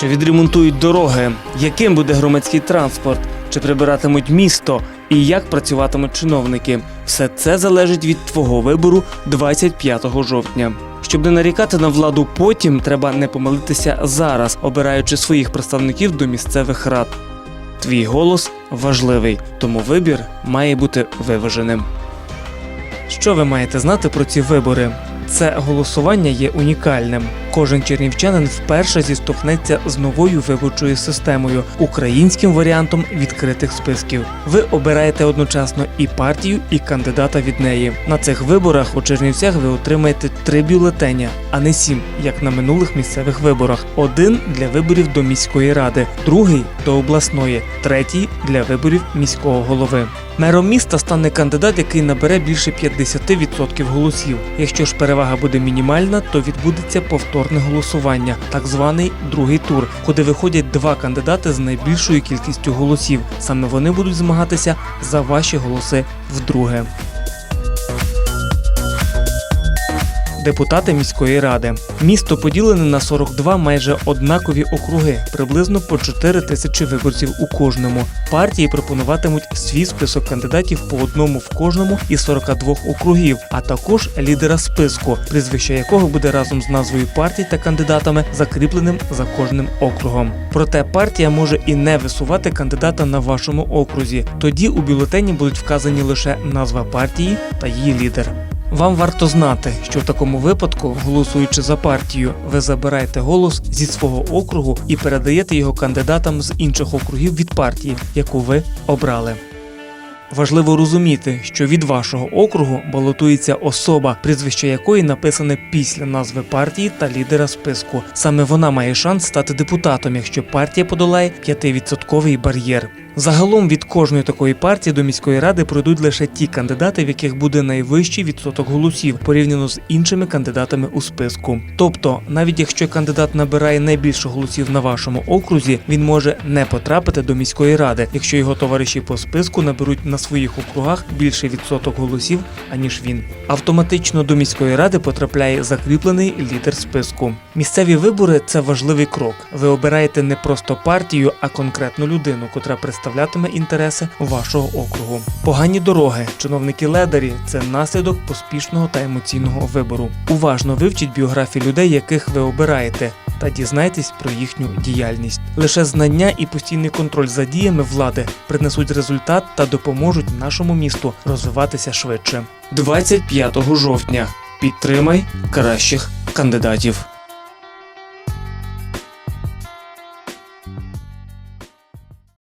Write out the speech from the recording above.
що відремонтують дороги, яким буде громадський транспорт, чи прибиратимуть місто і як працюватимуть чиновники. Все це залежить від твого вибору 25 жовтня. Щоб не нарікати на владу потім, треба не помилитися зараз, обираючи своїх представників до місцевих рад. Твій голос важливий, тому вибір має бути виваженим. Що ви маєте знати про ці вибори? Це голосування є унікальним. Кожен чернівчанин вперше зіштовхнеться з новою виборчою системою, українським варіантом відкритих списків. Ви обираєте одночасно і партію, і кандидата від неї. На цих виборах у Чернівцях ви отримаєте три бюлетеня, а не сім, як на минулих місцевих виборах. Один для виборів до міської ради, другий до обласної, третій для виборів міського голови. Мером міста стане кандидат, який набере більше 50% голосів. Якщо ж перевага буде мінімальна, то відбудеться повторне голосування, так званий другий тур, куди виходять два кандидати з найбільшою кількістю голосів. Саме вони будуть змагатися за ваші голоси вдруге. Депутати міської ради. Місто поділене на 42 майже однакові округи, приблизно по 4 тисячі виборців у кожному. Партії пропонуватимуть свій список кандидатів по одному в кожному із 42 округів, а також лідера списку, прізвище якого буде разом з назвою партії та кандидатами закріпленим за кожним округом. Проте партія може і не висувати кандидата на вашому окрузі. Тоді у бюлетені будуть вказані лише назва партії та її лідер. Вам варто знати, що в такому випадку, голосуючи за партію, ви забираєте голос зі свого округу і передаєте його кандидатам з інших округів від партії, яку ви обрали. Важливо розуміти, що від вашого округу балотується особа, прізвище якої написане після назви партії та лідера списку. Саме вона має шанс стати депутатом, якщо партія подолає 5% бар'єр. Загалом від кожної такої партії до міської ради пройдуть лише ті кандидати, в яких буде найвищий відсоток голосів порівняно з іншими кандидатами у списку. Тобто, навіть якщо кандидат набирає найбільше голосів на вашому окрузі, він може не потрапити до міської ради, якщо його товариші по списку наберуть на своїх округах більший відсоток голосів, аніж він. Автоматично до міської ради потрапляє закріплений лідер списку. Місцеві вибори це важливий крок. Ви обираєте не просто партію, а конкретну людину, котра представлятиме інтереси вашого округу. Погані дороги, чиновники ледарі це наслідок поспішного та емоційного вибору. Уважно вивчіть біографії людей, яких ви обираєте. Та дізнайтесь про їхню діяльність. Лише знання і постійний контроль за діями влади принесуть результат та допоможуть нашому місту розвиватися швидше. 25 жовтня підтримай кращих кандидатів.